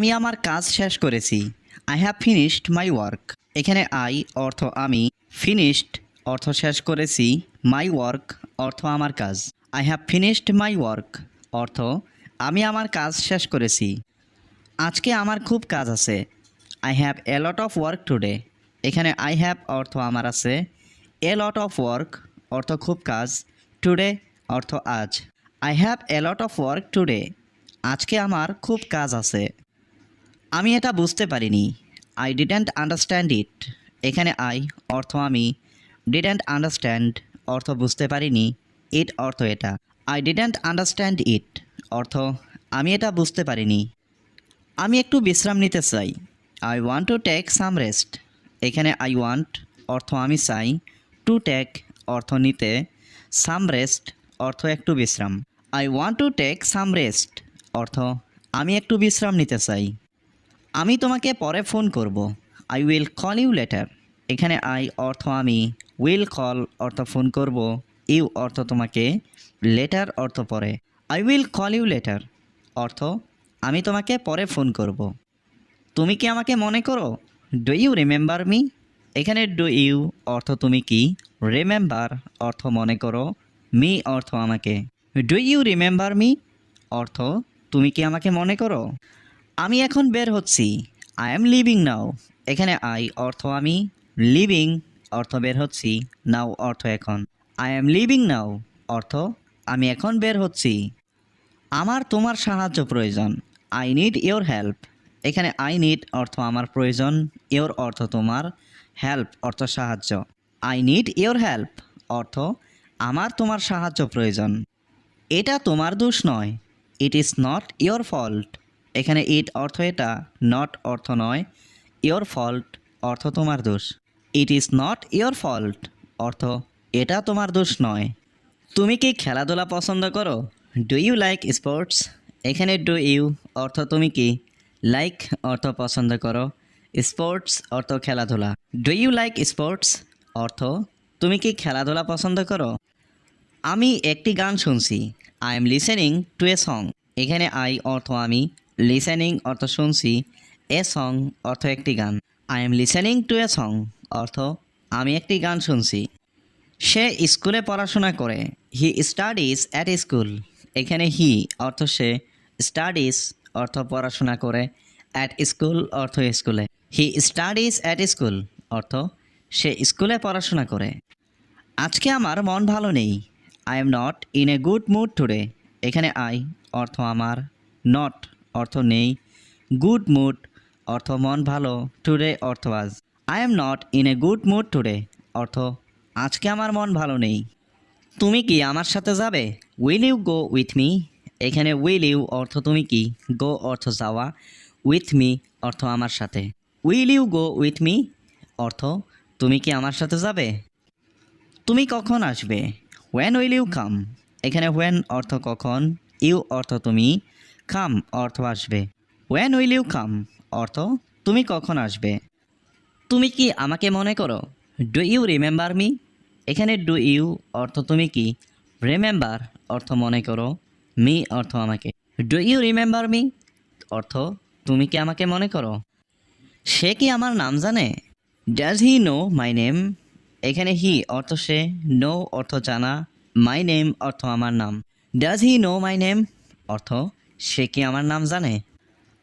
আমি আমার কাজ শেষ করেছি। I have finished my work এখানে আই অর্থ আমি ফিনিশড অর্থ শেষ করেছি। মাই ওয়ার্ক অর্থ আমার কাজ। I have finished my work অর্থ আমি আমার কাজ শেষ করেছি। আজকে আমার খুব কাজ আছে। I have a lot of work today এখানে আই হ্যাভ অর্থ আমার আছে। এ লট অফ ওয়ার্ক অর্থ খুব কাজ। টুডে অর্থ আজ। I have a lot of work today আজকে আমার খুব কাজ আছে। আমি এটা বুঝতে পারিনি। আই ডিডেন্ট আন্ডারস্ট্যান্ড ইট এখানে আই অর্থ আমি। ডিডেন্ট আন্ডারস্ট্যান্ড অর্থ বুঝতে পারিনি। ইট অর্থ এটা। আই ডিডেন্ট আন্ডারস্ট্যান্ড ইট অর্থ, আমি এটা বুঝতে পারিনি। আমি একটু বিশ্রাম নিতে চাই। I want to take some rest এখানে আই ওয়ান্ট অর্থ আমি চাই। টু টেক অর্থ নিতে। সাম রেস্ট অর্থ একটু বিশ্রাম। I want to take some rest অর্থ, আমি একটু বিশ্রাম নিতে চাই। আমি তোমাকে পরে ফোন করব। I will call you later এখানে আই অর্থ আমি। উইল কল অর্থ ফোন করব। ইউ অর্থ তোমাকে। লেটার অর্থ পরে। I will call you later অর্থ, আমি তোমাকে পরে ফোন করব। তুমি কি আমাকে মনে করো? ডু ইউ রিমেম্বার মি এখানে ডু ইউ অর্থ তুমি কি? রিমেম্বার অর্থ মনে করো। মি অর্থ আমাকে। ডু ইউ রিমেম্বার মি অর্থ, তুমি কি আমাকে মনে করো? আমি এখন বের হচ্ছি। আই এম লিভিং নাও এখানে আই অর্থ আমি লিভিং অর্থ বের হচ্ছি। নাও অর্থ এখন। আই এম লিভিং নাও অর্থ আমি এখন বের হচ্ছি। আমার তোমার সাহায্য প্রয়োজন। আই নিড ইওর হেল্প এখানে আই নিড অর্থ আমার প্রয়োজন ইওর অর্থ তোমার হেল্প অর্থ সাহায্য। আই নিড ইওর হেল্প অর্থ আমার তোমার সাহায্য প্রয়োজন। এটা তোমার দোষ নয়। It is not your fault এখানে ইট অর্থ এটা নট অর্থ নয়। ইওর ফল্ট অর্থ তোমার দোষ। It is not your fault অর্থ এটা তোমার দোষ নয়। তুমি কি খেলাধুলা পছন্দ করো? ডু ইউ লাইক স্পোর্টস এখানে ডু ইউ অর্থ তুমি কি? লাইক অর্থ পছন্দ করো। স্পোর্টস অর্থ খেলাধুলা। ডু ইউ লাইক স্পোর্টস অর্থ তুমি কি খেলাধুলা পছন্দ করো? আমি একটি গান শুনছি। I am listening to a song এখানে আই অর্থ আমি। লিসেনিং অর্থ শুনছি, এ সং অর্থ একটি গান। I am listening to a song অর্থ আমি একটি গান শুনছি। সে স্কুলে পড়াশোনা করে। হি স্টাডিজ অ্যাট স্কুল এখানে হি অর্থ সে স্টাডিজ অর্থ পড়াশোনা করে। অ্যাট স্কুল অর্থ স্কুলে। হি স্টাডিজ অ্যাট স্কুল অর্থ সে স্কুলে পড়াশোনা করে। আজকে আমার মন ভালো নেই। I am not in a good mood today এখানে আই অর্থ আমার নট অর্থ নেই। গুড মুড, অর্থ মন ভালো, টুডে অর্থ আজ। I am not in a good mood today অর্থ আজকে আমার মন ভালো নেই। তুমি কি আমার সাথে যাবে? Will you go with me এখানে উইল ইউ অর্থ তুমি কি? গো অর্থ যাওয়া। উইথ মি অর্থ আমার সাথে। Will you go with me অর্থ তুমি কি আমার সাথে যাবে? তুমি কখন আসবে? হোয়েন উইল ইউ কাম এখানে হোয়েন অর্থ কখন? ইউ অর্থ তুমি। কাম অর্থ আসবে। হোয়েন উইল ইউ কাম অর্থ, তুমি কখন আসবে। তুমি কি আমাকে মনে করো? ডু ইউ রিমেম্বার মি এখানে ডু ইউ অর্থ তুমি কি? রিমেম্বার অর্থ মনে করো। মি অর্থ আমাকে। ডু ইউ রিমেম্বার মি অর্থ, তুমি কি আমাকে মনে করো? সে কি আমার নাম জানে? Does he know my name এখানে হি অর্থ সে। নো অর্থ জানা। মাই নেম অর্থ আমার নাম। Does he know my name অর্থ সে কি আমার নাম জানে?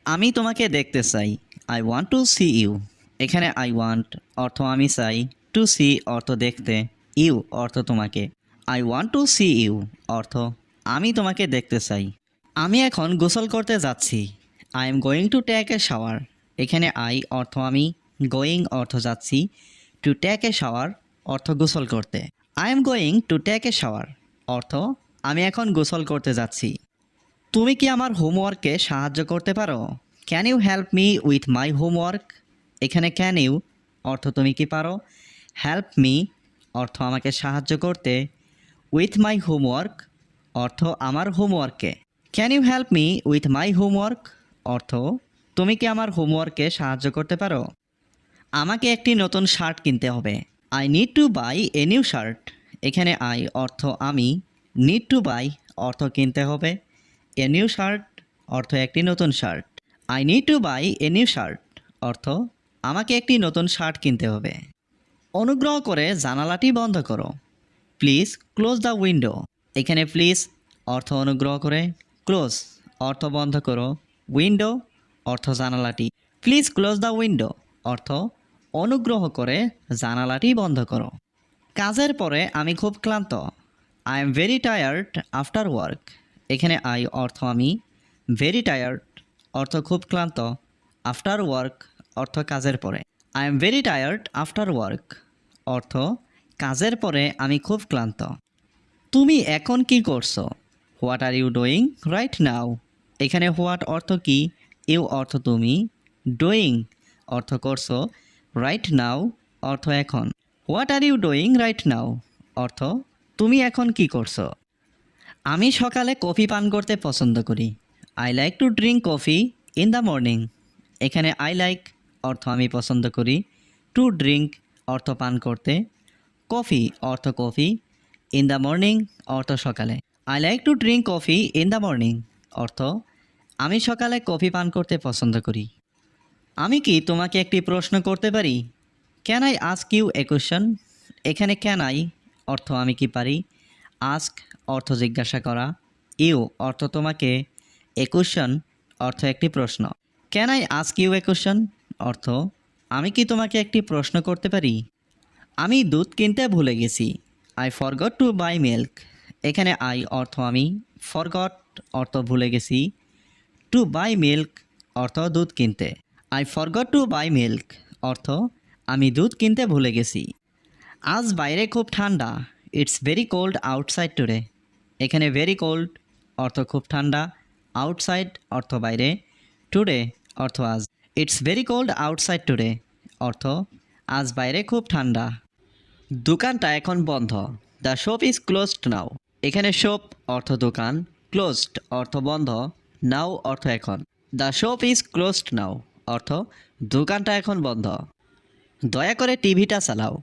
আমি তোমাকে দেখতে চাই। I want to see you এখানে আই ওয়ান্ট অর্থ আমি চাই। টু সি অর্থ দেখতে। ইউ অর্থ তোমাকে। I want to see you অর্থ আমি তোমাকে দেখতে চাই। আমি এখন গোসল করতে যাচ্ছি। I am going to take a shower এখানে আই অর্থ আমি। গোয়িং অর্থ যাচ্ছি। টু ট্যাক এ শাওয়ার অর্থ গোসল করতে। I am going to take a shower অর্থ আমি এখন গোসল করতে যাচ্ছি। তুমি কি আমার হোমওয়ার্কে সাহায্য করতে পারো? Can you help me with my homework এখানে ক্যান ইউ অর্থ তুমি কি পারো? হেল্প মি অর্থ আমাকে সাহায্য করতে। উইথ মাই হোমওয়ার্ক অর্থ আমার হোমওয়ার্কে can you help me with my homework অর্থ তুমি কি আমার হোমওয়ার্কে সাহায্য করতে পারো? আমাকে একটি নতুন শার্ট কিনতে হবে। I need to buy a new shirt এখানে আই অর্থ আমি। নিড টু বাই অর্থ কিনতে হবে। এ নিউ শার্ট অর্থ একটি নতুন shirt I need to buy a new shirt অর্থ আমাকে একটি নতুন শার্ট কিনতে হবে। অনুগ্রহ করে জানালাটি বন্ধ করো। প্লিজ ক্লোজ দ্য উইন্ডো এখানে প্লিজ অর্থ অনুগ্রহ করে ক্লোজ অর্থ বন্ধ করো। উইন্ডো অর্থ জানালাটি। প্লিজ ক্লোজ দ্য উইন্ডো অর্থ অনুগ্রহ করে জানালাটি বন্ধ করো। কাজের পরে আমি খুব ক্লান্ত। I am very tired after work এখানে আই অর্থ আমি। ভেরি টায়ার্ড অর্থ খুব ক্লান্ত। আফটার ওয়ার্ক অর্থ কাজের পরে। I am very tired after work অর্থ কাজের পরে আমি খুব ক্লান্ত। তুমি এখন কি করছ? What are you doing right now এখানে হোয়াট অর্থ কি? ইউ অর্থ তুমি। ডুইং অর্থ করছ রাইট নাও অর্থ এখন। What are you doing right now অর্থ তুমি এখন কি করছ? আমি সকালে কফি পান করতে পছন্দ করি। I like to drink coffee in the morning এখানে আই লাইক অর্থ আমি পছন্দ করি। টু ড্রিঙ্ক অর্থ পান করতে। কফি অর্থ কফি ইন দ্য মর্নিং অর্থ সকালে। I like to drink coffee in the morning অর্থ আমি সকালে কফি পান করতে পছন্দ করি। আমি কি তোমাকে একটি প্রশ্ন করতে পারি? Can I ask you a question এখানে ক্যান আই অর্থ আমি কি পারি? আস্ক অর্থ জিজ্ঞাসা করা। ইউ, অর্থ তোমাকে। এ কোয়েশ্চন অর্থ একটি প্রশ্ন। Can I ask you a question অর্থ, আমি কি তোমাকে একটি প্রশ্ন করতে পারি? আমি দুধ কিনতে ভুলে গেছি। I forgot to buy milk এখানে আই অর্থ আমি। ফরগট অর্থ ভুলে গেছি। টু বাই মিল্ক অর্থ দুধ কিনতে। I forgot to buy milk অর্থ, আমি দুধ কিনতে ভুলে গেছি। আজ বাইরে খুব ঠান্ডা। It's very cold outside today এখানে ভেরি কোল্ড অর্থ খুব ঠান্ডা আউটসাইড অর্থ বাইরে টুডে অর্থ আজ। It's very cold outside today অর্থ আজ বাইরে খুব ঠান্ডা। দোকানটা এখন বন্ধ। The shop is closed now এখানে শপ অর্থ দোকান ক্লোজড অর্থ বন্ধ। নাও অর্থ এখন। The shop is closed now অর্থ দোকানটা এখন বন্ধ। দয়া করে টিভিটা চালাও।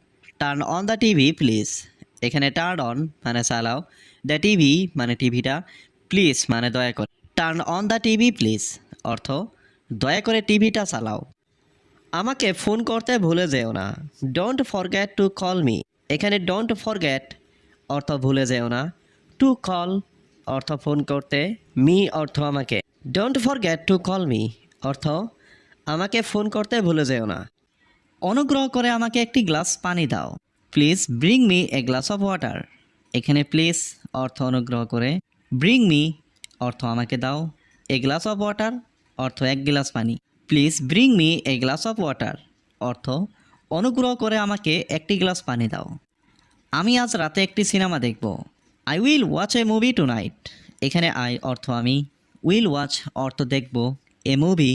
Turn on the TV please এখানে টার্ন অন মানে চালাও। দ্য টিভি মানে টিভিটা প্লিজ মানে দয়া করে turn on the TV please অর্থ, দয়া করে টিভিটা চালাও। আমাকে ফোন করতে ভুলে যেও না। Don't forget to call me এখানে ডোন্ট ফরগেট অর্থ ভুলে যেও না। টু কল অর্থ ফোন করতে মি অর্থ আমাকে। Don't forget to call me অর্থ, আমাকে ফোন করতে ভুলে যেও না। অনুগ্রহ করে আমাকে একটি গ্লাস পানি দাও। Please bring me a glass of water এখানে প্লিজ অর্থ অনুগ্রহ করে। ব্রিং মি অর্থ আমাকে দাও। এ গ্লাস অফ ওয়াটার অর্থ এক গ্লাস পানি। Please bring me a glass of water অর্থ অনুগ্রহ করে আমাকে একটি গ্লাস পানি দাও। আমি আজ রাতে একটি সিনেমা দেখব। I will watch a movie tonight এখানে আই অর্থ আমি। উইল ওয়াচ অর্থ দেখব। এ মুভি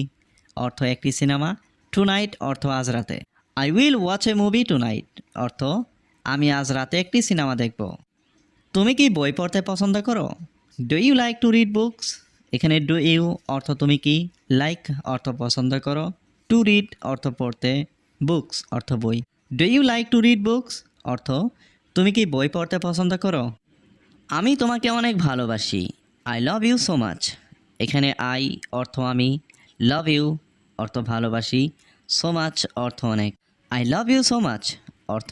অর্থ একটি সিনেমা। টু নাইট অর্থ আজ রাতে। I will watch a movie tonight অর্থ আমি আজ রাতে একটি সিনেমা দেখব। তুমি কি বই পড়তে পছন্দ করো? Do you like to read books এখানে ডু ইউ অর্থ তুমি কি? লাইক অর্থ পছন্দ করো। টু রিড অর্থ পড়তে। বুকস অর্থ বই। Do you like to read books অর্থ, তুমি কি বই পড়তে পছন্দ করো? আমি তোমাকে অনেক ভালোবাসি। I love you so much এখানে আই অর্থ আমি। লাভ ইউ অর্থ ভালোবাসি। সো মাচ অর্থ অনেক। I love you so much অর্থ,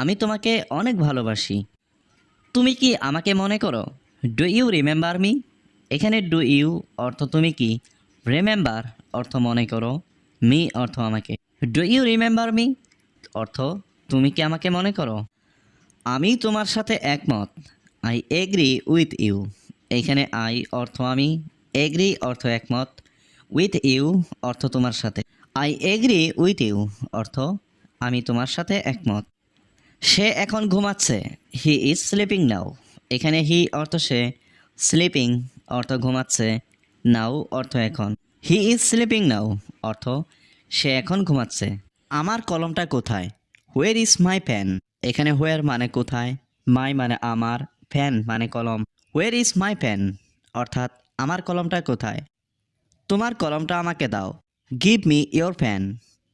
আমি তোমাকে অনেক ভালোবাসি। তুমি কি আমাকে মনে করো? ডু ইউ রিমেম্বার মি এখানে ডু ইউ অর্থ তুমি কি? রিমেম্বার অর্থ মনে করো। মি অর্থ আমাকে। ডু ইউ রিমেম্বার মি অর্থ তুমি কি আমাকে মনে করো? আমি তোমার সাথে একমত। আই এগ্রি উইথ ইউ এখানে আই অর্থ আমি। এগ্রি অর্থ একমত। উইথ ইউ অর্থ তোমার সাথে। আই এগ্রি উইথ ইউ অর্থ আমি তোমার সাথে একমত। সে এখন ঘুমাচ্ছে। হি ইজ স্লিপিং নাও এখানে হি অর্থ সে স্লিপিং অর্থ ঘুমাচ্ছে। নাও অর্থ এখন। হি ইজ স্লিপিং নাও অর্থ সে এখন ঘুমাচ্ছে। আমার কলমটা কোথায়? হোয়ার ইজ মাই পেন এখানে হোয়ার মানে কোথায়? মাই মানে আমার ফ্যান মানে কলম। হোয়ার ইজ মাই পেন অর্থাৎ আমার কলমটা কোথায়? তোমার কলমটা আমাকে দাও। গিভ মি ইয়োর ফ্যান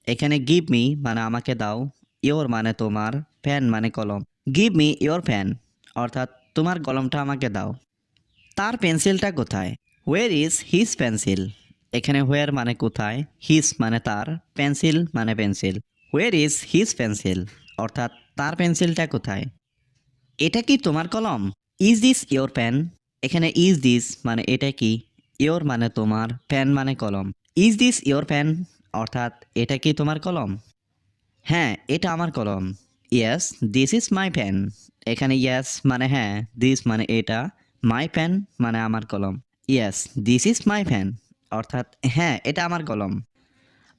এখানে গিভ মি মানে আমাকে দাও। ইয়োর মানে তোমার। পেন মানে কলম। গিভ মি ইয়োর পেন অর্থাৎ তোমার কলমটা আমাকে দাও। তার পেন্সিলটা কোথায়? ওয়ের ইজ হিজ পেন্সিল এখানে হোয়ার মানে কোথায়? হিস মানে তার পেন্সিল মানে pencil where is his pencil অর্থাৎ তার পেন্সিলটা কোথায়? এটা কি তোমার কলম? ইজ দিস ইয়োর পেন এখানে ইজ দিস মানে এটা কি? ইয়োর মানে তোমার পেন মানে কলম। ইজ দিস ইয়োর পেন অর্থাৎ এটা কি তোমার কলম? হ্যাঁ এটা আমার কলম। Yes this is my pen এখানে ইয়েস মানে হ্যাঁ দিস মানে এটা মাই পেন মানে আমার কলম। Yes this is my pen অর্থাৎ হ্যাঁ এটা আমার কলম।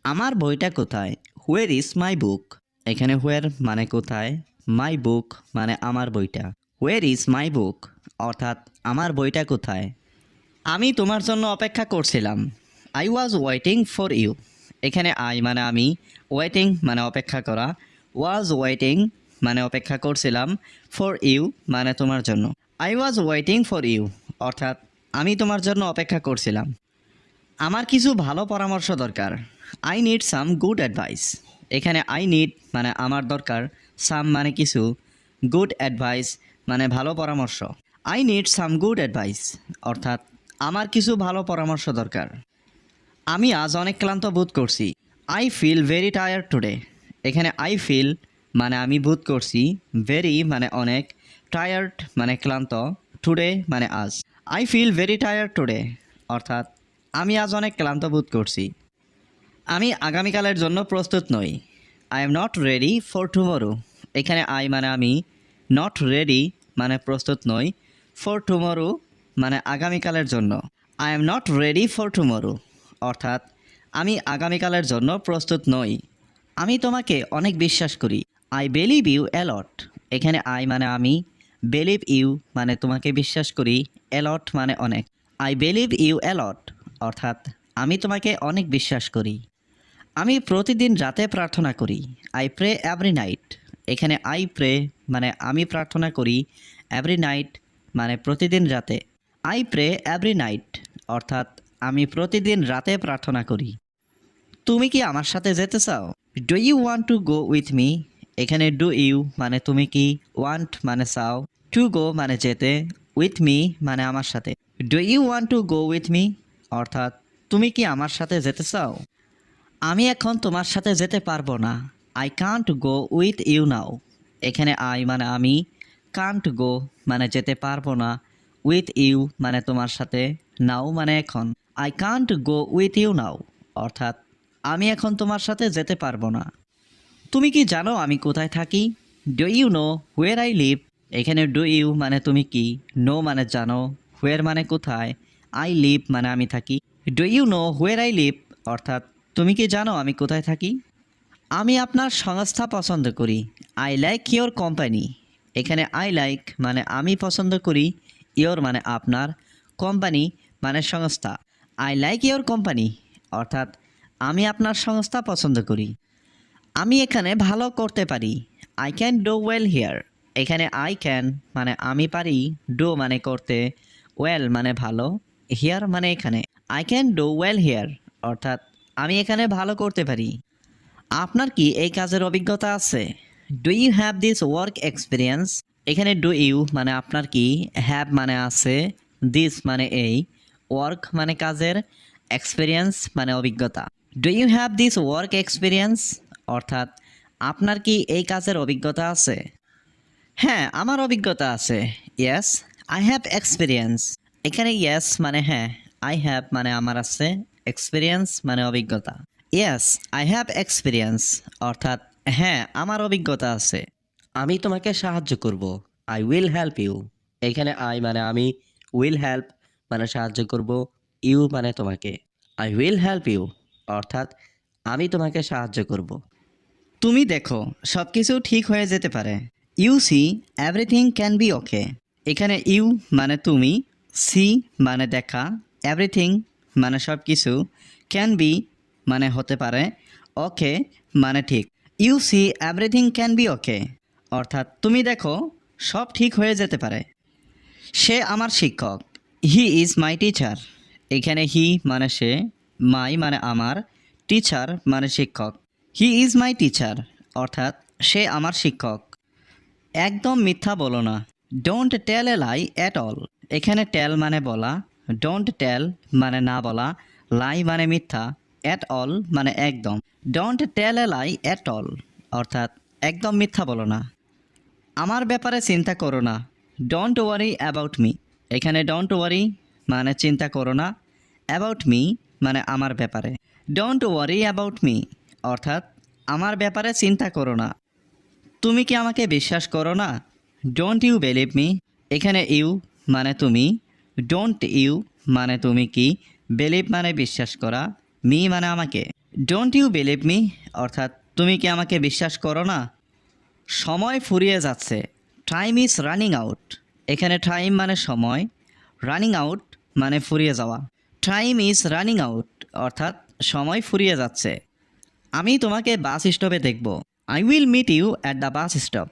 আমার বইটা কোথায়? হোয়ার ইজ মাই বুক এখানে হুয়ের মানে কোথায়? মাই বুক মানে আমার বইটা। হোয়ার ইজ মাই বুক অর্থাৎ আমার বইটা কোথায়? আমি তোমার জন্য অপেক্ষা করছিলাম। I was waiting for you এখানে আই মানে আমি ওয়েটিং মানে অপেক্ষা করা। ওয়াজ ওয়েটিং মানে অপেক্ষা করছিলাম ফর ইউ মানে তোমার জন্য। I was waiting for you অর্থাৎ আমি তোমার জন্য অপেক্ষা করছিলাম। আমার কিছু ভালো পরামর্শ দরকার। I need some good advice এখানে আই নিড মানে আমার দরকার সাম মানে কিছু। গুড অ্যাডভাইস মানে ভালো পরামর্শ। I need some good advice অর্থাৎ আমার কিছু ভালো পরামর্শ দরকার। আমি আজ অনেক ক্লান্ত বোধ করছি। I feel very tired today এখানে আই ফিল মানে আমি বোধ করছি ভেরি মানে অনেক টায়ার্ড মানে ক্লান্ত টুডে মানে আজ। I feel very tired today অর্থাৎ আমি আজ অনেক ক্লান্ত বোধ করছি। আমি আগামীকালের জন্য প্রস্তুত নই। I am not ready for tomorrow এখানে আই মানে আমি নট রেডি মানে প্রস্তুত নই ফর টুমোরো মানে আগামীকালের জন্য। I am not ready for tomorrow অর্থাৎ আমি আগামীকালের জন্য প্রস্তুত নই। আমি তোমাকে অনেক বিশ্বাস করি। I believe you a lot এখানে আই মানে আমি বিলিভ ইউ মানে তোমাকে বিশ্বাস করি অ্যালট মানে অনেক। আই বিলিভ ইউ অ্যালট অর্থাৎ আমি তোমাকে অনেক বিশ্বাস করি। আমি প্রতিদিন রাতে প্রার্থনা করি। আই প্রে এভরি নাইট এখানে আই প্রে মানে আমি প্রার্থনা করি এভরি নাইট মানে প্রতিদিন রাতে। আই প্রে এভরি নাইট অর্থাৎ আমি প্রতিদিন রাতে প্রার্থনা করি। তুমি কি আমার সাথে যেতে চাও? Do you want to go with me এখানে ডু ইউ মানে তুমি কি? ওয়ান্ট মানে চাও। টু গো মানে যেতে। উইথ মি মানে আমার সাথে। Do you want to go with me অর্থাৎ, তুমি কি আমার সাথে যেতে চাও? আমি এখন তোমার সাথে যেতে পারব না। I can't go with you now এখানে আই মানে আমি। কান্ট গো মানে যেতে পারব না। উইথ ইউ মানে তোমার সাথে। নাও মানে এখন। I can't go with you now অর্থাৎ আমি এখন তোমার সাথে যেতে পারব না। তুমি কি জানো আমি কোথায় থাকি? Do you know where I live এখানে ডু ইউ মানে তুমি কি? নো মানে জানো। হুয়ের মানে কোথায়? আই লিভ মানে আমি থাকি। Do you know where I live অর্থাৎ, তুমি কি জানো আমি কোথায় থাকি? আমি আপনার সংস্থা পছন্দ করি। আই লাইক ইয়োর কোম্পানি এখানে আই লাইক মানে আমি পছন্দ করি। ইয়োর মানে আপনার। কোম্পানি মানে সংস্থা। আই লাইক ইয়োর কোম্পানি অর্থাৎ আমি আপনার সংস্থা পছন্দ করি। আমি এখানে ভালো করতে পারি। I can do well here এখানে আই ক্যান মানে আমি পারি ডো মানে করতে ওয়েল মানে ভালো হিয়ার মানে এখানে। I can do well here অর্থাৎ আমি এখানে ভালো করতে পারি। আপনার কি এই কাজের অভিজ্ঞতা আছে? Do you have this work experience এখানে ডু ইউ মানে আপনার কি? হ্যাভ মানে আছে দিস মানে এই। ওয়ার্ক মানে কাজের এক্সপিরিয়েন্স মানে অভিজ্ঞতা। Do you have this work experience অর্থাৎ, আপনার কি এই কাজের অভিজ্ঞতা আছে? হ্যাঁ আমার অভিজ্ঞতা আছে। ইয়েস আই হ্যাভ এক্সপিরিয়েন্স এখানে ইয়েস মানে হ্যাঁ আই হ্যাভ মানে আমার আছে। এক্সপিরিয়েন্স মানে অভিজ্ঞতা। ইয়েস আই হ্যাভ এক্সপিরিয়েন্স অর্থাৎ হ্যাঁ আমার অভিজ্ঞতা আছে। আমি তোমাকে সাহায্য করব। আই উইল হেল্প ইউ এখানে আই মানে আমি উইল হেল্প মানে সাহায্য করব। ইউ মানে তোমাকে। আই উইল হেল্প ইউ অর্থাৎ আমি তোমাকে সাহায্য করব। তুমি দেখো সব কিছু ঠিক হয়ে যেতে পারে। You see everything can be okay এখানে ইউ মানে তুমি সি মানে দেখা এভরিথিং মানে সব কিছু ক্যান বি মানে হতে পারে ওকে মানে ঠিক। You see everything can be okay অর্থাৎ তুমি দেখো, সব ঠিক হয়ে যেতে পারে। সে আমার শিক্ষক। হি ইজ মাই টিচার এখানে হি মানে সে মাই মানে আমার, টিচার মানে শিক্ষক। হি ইজ মাই টিচার, অর্থাৎ সে আমার শিক্ষক। একদম মিথ্যা বলো না। Don't tell a lie at all. এখানে টেল মানে বলা, ডোন্ট টেল মানে না বলা, লাই মানে মিথ্যা অ্যাট অল মানে একদম। Don't tell a lie at all, অর্থাৎ একদম মিথ্যা বলো না। আমার ব্যাপারে চিন্তা করো না। Don't worry about me. এখানে ডোন্ট ওয়ারি মানে চিন্তা করো না। অ্যাবাউট মি মানে আমার ব্যাপারে। ডোন্ট ওয়ারি অ্যাবাউট মি অর্থাৎ, আমার ব্যাপারে চিন্তা করো না। তুমি কি আমাকে বিশ্বাস করো না? ডোন্ট ইউ বিলিভ মি এখানে ইউ মানে তুমি। ডোন্ট ইউ মানে তুমি কি? বিলিভ মানে বিশ্বাস করা। মি মানে আমাকে। ডোন্ট ইউ বিলিভ মি অর্থাৎ, তুমি কি আমাকে বিশ্বাস করো না? সময় ফুরিয়ে যাচ্ছে। টাইম ইজ রানিং আউট এখানে টাইম মানে সময়। রানিং আউট মানে ফুরিয়ে যাওয়া। টাইম ইজ রানিং আউট অর্থাৎ সময় ফুরিয়ে যাচ্ছে। আমি তোমাকে বাস স্টপে দেখব। I will meet you at the bus stop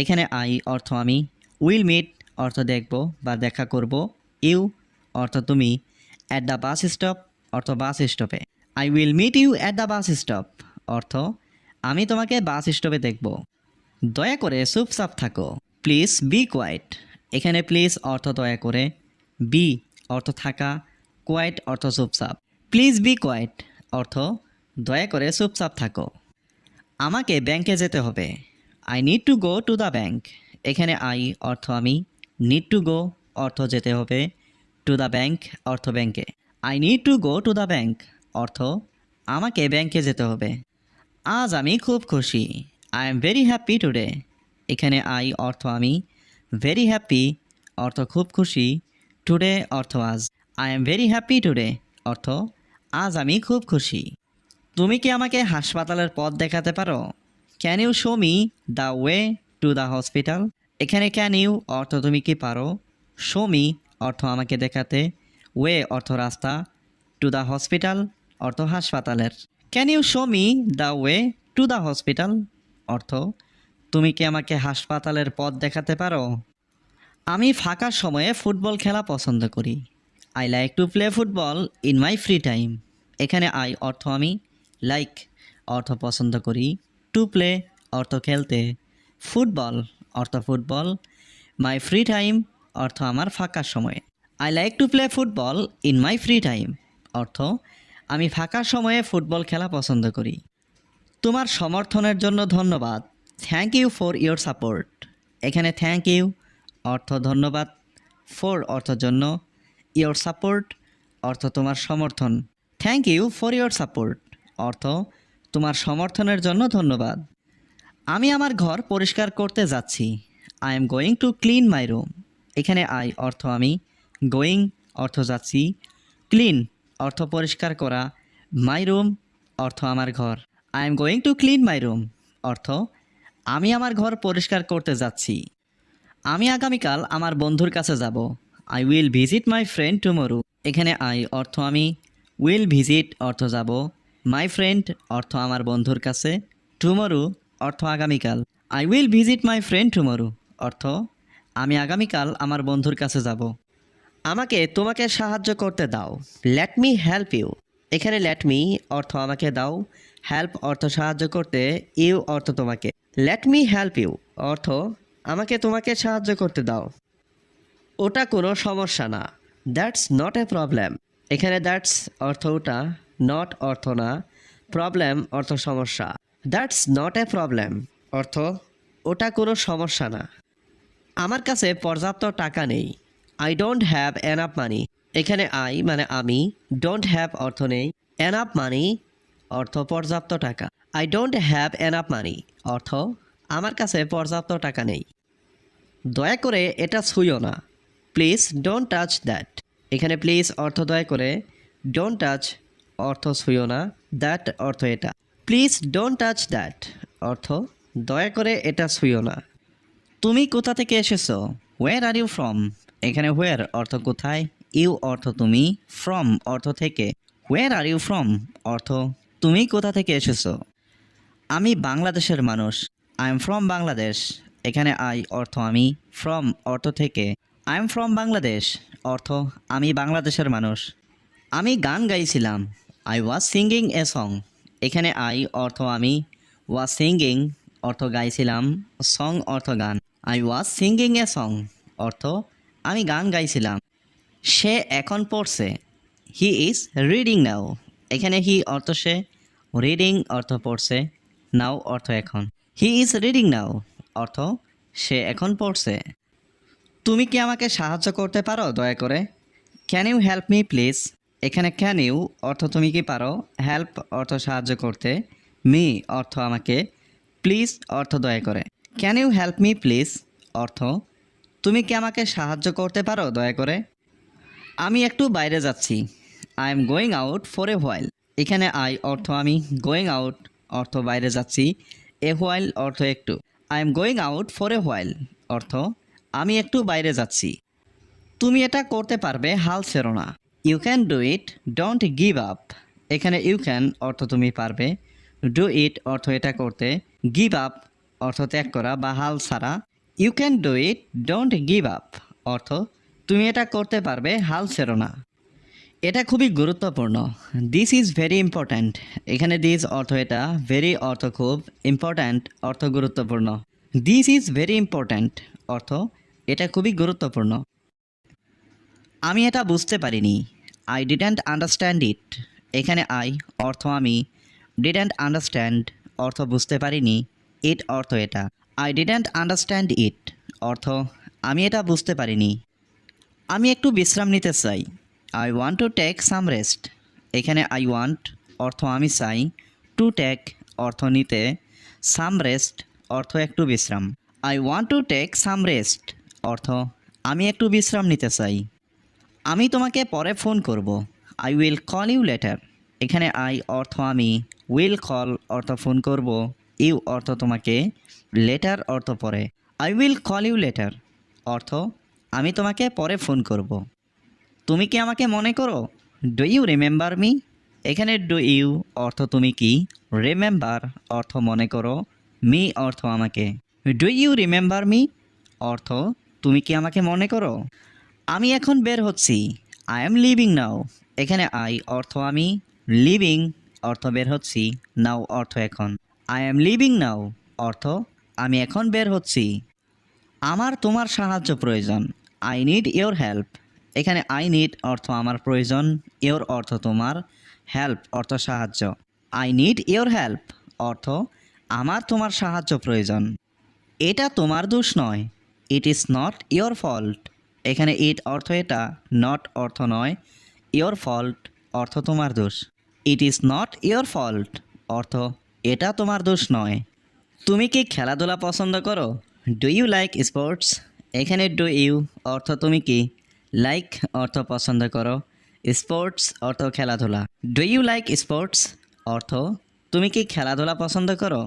এখানে আই অর্থ আমি। উইল মিট অর্থ দেখব বা দেখা করব। ইউ অর্থ তুমি। অ্যাট দ্য বাস স্টপ অর্থ bus স্টপে I will meet you at the bus stop অর্থ আমি তোমাকে বাস স্টপে দেখব। দয়া করে চুপচাপ থাকো। প্লিজ বি কোয়াইট এখানে প্লিজ অর্থ দয়া করে। বি অর্থ থাকা। কোয়াইট অর্থ চুপচাপ প্লিজ বি কোয়াইট অর্থ দয়া করে চুপচাপ থাকো। আমাকে ব্যাংকে যেতে হবে। I need to go to the bank এখানে আই অর্থ আমি নিড টু গো অর্থ যেতে হবে টু দ্য ব্যাংক অর্থ ব্যাংকে I need to go to the bank অর্থ আমাকে ব্যাংকে যেতে হবে। আজ আমি খুব খুশি। I am very happy today এখানে আই অর্থ আমি ভেরি হ্যাপি অর্থ খুব খুশি। টুডে অর্থ আজ। I am very happy today অর্থ, আজ আমি খুব খুশি। তুমি কি আমাকে হাসপাতালের পথ দেখাতে পারো? Can you show me the way to the hospital এখানে ক্যান ইউ অর্থ তুমি কি পারো? শো মি অর্থ আমাকে দেখাতে। ওয়ে অর্থ রাস্তা। টু দ্য হসপিটাল অর্থ হাসপাতালের। Can you show me the way to the hospital অর্থ, তুমি কি আমাকে হাসপাতালের পথ দেখাতে পারো? আমি ফাঁকা সময়ে ফুটবল খেলা পছন্দ করি। I like to play football in my free time এখানে আই অর্থ আমি লাইক অর্থ পছন্দ করি টু প্লে অর্থ খেলতে। ফুটবল অর্থ ফুটবল মাই ফ্রি টাইম অর্থ আমার ফাঁকা সময়ে। I like to play football in my free time অর্থ আমি ফাঁকা সময়ে ফুটবল খেলা পছন্দ করি। তোমার সমর্থনের জন্য ধন্যবাদ। Thank you for your support এখানে থ্যাংক ইউ অর্থ ধন্যবাদ। ফর অর্থ জন্য ইয়োর সাপোর্ট অর্থ তোমার সমর্থন। Thank you for your support অর্থ তোমার সমর্থনের জন্য ধন্যবাদ। আমি আমার ঘর পরিষ্কার করতে যাচ্ছি। I am going to clean my room এখানে আই অর্থ আমি গোয়িং অর্থ যাচ্ছি। ক্লিন অর্থ পরিষ্কার করা। মাই রুম অর্থ আমার ঘর। I am going to clean my room অর্থ আমি আমার ঘর পরিষ্কার করতে যাচ্ছি। আমি আগামীকাল আমার বন্ধুর কাছে যাব। I will visit my friend tomorrow এখানে আই অর্থ আমি উইল ভিজিট অর্থ যাব। মাই ফ্রেন্ড অর্থ আমার বন্ধুর কাছে। টুমোরো অর্থ আগামীকাল। I will visit my friend tomorrow অর্থ, আমি আগামীকাল আমার বন্ধুর কাছে যাব। আমাকে তোমাকে সাহায্য করতে দাও। লেট মি হেল্প ইউ এখানে লেট মি অর্থ আমাকে দাও। হেল্প অর্থ সাহায্য করতে ইউ অর্থ তোমাকে। লেট মি হেল্প ইউ অর্থ, আমাকে তোমাকে সাহায্য করতে দাও। ওটা কোনো সমস্যা না। দ্যাটস নট এ প্রবলেম এখানে দ্যাটস অর্থ ওটা নট অর্থ না। প্রবলেম অর্থ সমস্যা। দ্যাটস নট এ প্রবলেম অর্থ ওটা কোনো সমস্যা না। আমার কাছে পর্যাপ্ত টাকা নেই। I don't have enough money এখানে আই মানে আমি ডোন্ট হ্যাভ অর্থ নেই। এনাফ মানি অর্থ পর্যাপ্ত টাকা। I don't have enough money অর্থ আমার কাছে পর্যাপ্ত টাকা নেই। দয়া করে এটা ছুঁয়ো না। প্লিজ ডোন্ট টাচ দ্যাট এখানে প্লিজ অর্থ দয়া করে ডোন্ট টাচ অর্থ ছুঁয়ো না দ্যাট অর্থ এটা। প্লিজ ডোন্ট টাচ দ্যাট অর্থ দয়া করে এটা ছুঁয়ো না। তুমি কোথা থেকে এসেছ? ওয়ের আর ইউ ফ্রম এখানে হোয়ার অর্থ কোথায়? ইউ অর্থ তুমি ফ্রম অর্থ থেকে। ওয়ের আর ইউ ফ্রম অর্থ তুমি কোথা থেকে এসেছ? আমি বাংলাদেশের মানুষ। আই এম ফ্রম বাংলাদেশ এখানে আই অর্থ আমি ফ্রম অর্থ থেকে। আই এম ফ্রম বাংলাদেশ অর্থ, আমি বাংলাদেশের মানুষ। আমি গান গাইছিলাম। I was singing a song এখানে আই অর্থ আমি ওয়াজ সিঙ্গিং অর্থ গাইছিলাম সং অর্থ গান। I was singing a song অর্থ, আমি গান গাইছিলাম। সে এখন পড়ছে। হি ইজ রিডিং নাও এখানে হি অর্থ সে রিডিং অর্থ পড়ছে। নাও অর্থ এখন। হি ইজ রিডিং নাও অর্থ, সে এখন পড়ছে। তুমি কি আমাকে সাহায্য করতে পারো? দয়া করে। Can you help me please এখানে ক্যান ইউ অর্থ তুমি কি পারো? হেল্প অর্থ সাহায্য করতে। মি অর্থ আমাকে। প্লিজ অর্থ দয়া করে। Can you help me please অর্থ, তুমি কি আমাকে সাহায্য করতে পারো? দয়া করে। আমি একটু বাইরে যাচ্ছি। I am going out for a while এখানে আই অর্থ আমি। গোয়িং আউট অর্থ বাইরে যাচ্ছি। এ হোয়াইল অর্থ একটু। I am going out for a while অর্থ আমি একটু বাইরে যাচ্ছি। তুমি এটা করতে পারবে, হাল ছেড়ো না। You can do it don't give up এখানে ইউ ক্যান অর্থ তুমি পারবে। ডু ইট অর্থ এটা করতে। গিভ আপ অর্থ ত্যাগ করা বা হাল ছাড়া। You can do it don't give up অর্থ তুমি এটা করতে পারবে, হাল ছেড়ো না। এটা খুবই গুরুত্বপূর্ণ। দিস ইজ ভেরি ইম্পর্ট্যান্ট এখানে দিস অর্থ এটা ভেরি অর্থ খুব ইম্পর্ট্যান্ট অর্থ গুরুত্বপূর্ণ। দিস ইজ ভেরি ইম্পর্ট্যান্ট অর্থ এটা খুবই গুরুত্বপূর্ণ। আমি এটা বুঝতে পারিনি। আই ডিডেন্ট আন্ডারস্ট্যান্ড ইট এখানে আই অর্থ আমি। ডিডেন্ট আন্ডারস্ট্যান্ড অর্থ বুঝতে পারিনি। ইট অর্থ এটা। আই ডিডেন্ট আন্ডারস্ট্যান্ড ইট অর্থ, আমি এটা বুঝতে পারিনি। আমি একটু বিশ্রাম নিতে চাই। I want to take some rest এখানে আই ওয়ান্ট অর্থ আমি চাই। টু টেক অর্থ নিতে। সাম রেস্ট অর্থ একটু বিশ্রাম। I want to take some rest অর্থ, আমি একটু বিশ্রাম নিতে চাই। আমি তোমাকে পরে ফোন করব। I will call you later এখানে আই অর্থ আমি উইল কল অর্থ ফোন করব, ইউ অর্থ তোমাকে লেটার অর্থ পরে। I will call you later অর্থ, আমি তোমাকে পরে ফোন করব। তুমি কি আমাকে মনে করো? ডু ইউ রিমেম্বার মি এখানে ডু ইউ অর্থ তুমি কি? রিমেম্বার অর্থ মনে করো। মি অর্থ আমাকে। ডু ইউ রিমেম্বার মি অর্থ তুমি কি আমাকে মনে করো? আমি এখন বের হচ্ছি। আই এম লিভিং নাও এখানে আই অর্থ আমি লিভিং অর্থ বের হচ্ছি। নাও অর্থ এখন। আই এম লিভিং নাও অর্থ আমি এখন বের হচ্ছি। আমার তোমার সাহায্য প্রয়োজন। আই নিড ইয়োর হেল্প এখানে আই নিড অর্থ আমার প্রয়োজন ইয়োর অর্থ তোমার হেল্প অর্থ সাহায্য। আই নিড ইয়োর হেল্প অর্থ আমার তোমার সাহায্য প্রয়োজন। এটা তোমার দোষ নয়। It is not your fault এখানে ইট অর্থ এটা নট অর্থ নয়। ইয়োর ফল্ট অর্থ তোমার দোষ। It is not your fault অর্থ এটা তোমার দোষ নয়। তুমি কি খেলাধুলা পছন্দ করো? ডু ইউ লাইক স্পোর্টস এখানে ডু ইউ অর্থ তুমি কি? লাইক অর্থ পছন্দ করো। স্পোর্টস অর্থ খেলাধুলা। ডু ইউ লাইক স্পোর্টস অর্থ তুমি কি খেলাধুলা পছন্দ করো?